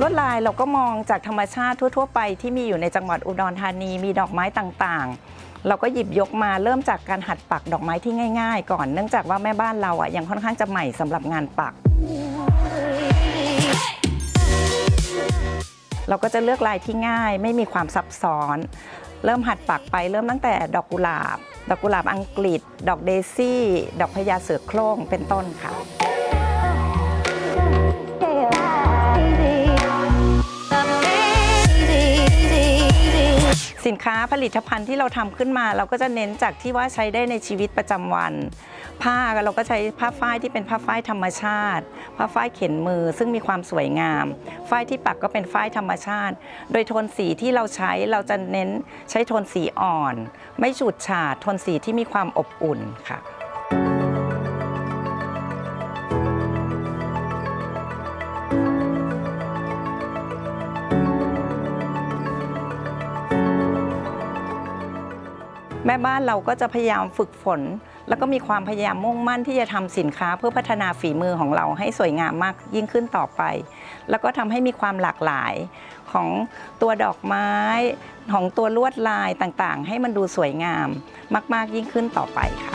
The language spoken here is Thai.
ลวดลายเราก็มองจากธรรมชาติทั่ว ๆ ไปที่มีอยู่ในจังหวัดอุดรธานีมีดอกไม้ต่างๆ เราก็หยิบยกมาเริ่มจากการหัดปักดอกไม้ที่ง่าย ๆ ก่อนเนื่องจากว่าแม่บ้านเราอะยังค่อนข้างจะใหม่สำหรับงานปัก เราก็จะเลือกลายที่ง่าย ไม่มีความซับซ้อน เริ่มหัดปักไปเริ่มตั้งแต่ดอกกุหลาบ ดอกกุหลาบอังกฤษ ดอกเดซี่ ดอกพญาเสือโคร่งเป็นต้นค่ะ สินค้าผลิตภัณฑ์ที่เราทำขึ้นมา เราก็จะเน้นจากที่ว่าใช้ได้ในชีวิตประจำวัน ผ้าเราก็ใช้ผ้าฝ้ายที่เป็นผ้าฝ้ายธรรมชาติ ผ้าฝ้ายเข็นมือซึ่งมีความสวยงาม ฝ้ายที่ปักก็เป็นฝ้ายธรรมชาติ โดยโทนสีที่เราใช้เราจะเน้นใช้โทนสีอ่อน ไม่ฉูดฉาดโทนสีที่มีความอบอุ่นค่ะ แม่บ้านเราก็จะพยายามฝึกฝน แล้วก็มีความพยายามมุ่งมั่นที่จะทำสินค้าเพื่อพัฒนาฝีมือของเราให้สวยงามมากยิ่งขึ้นต่อไป แล้วก็ทำให้มีความหลากหลายของตัวดอกไม้ของตัวลวดลายต่างๆ ให้มันดูสวยงามมาก ๆยิ่งขึ้นต่อไปค่ะ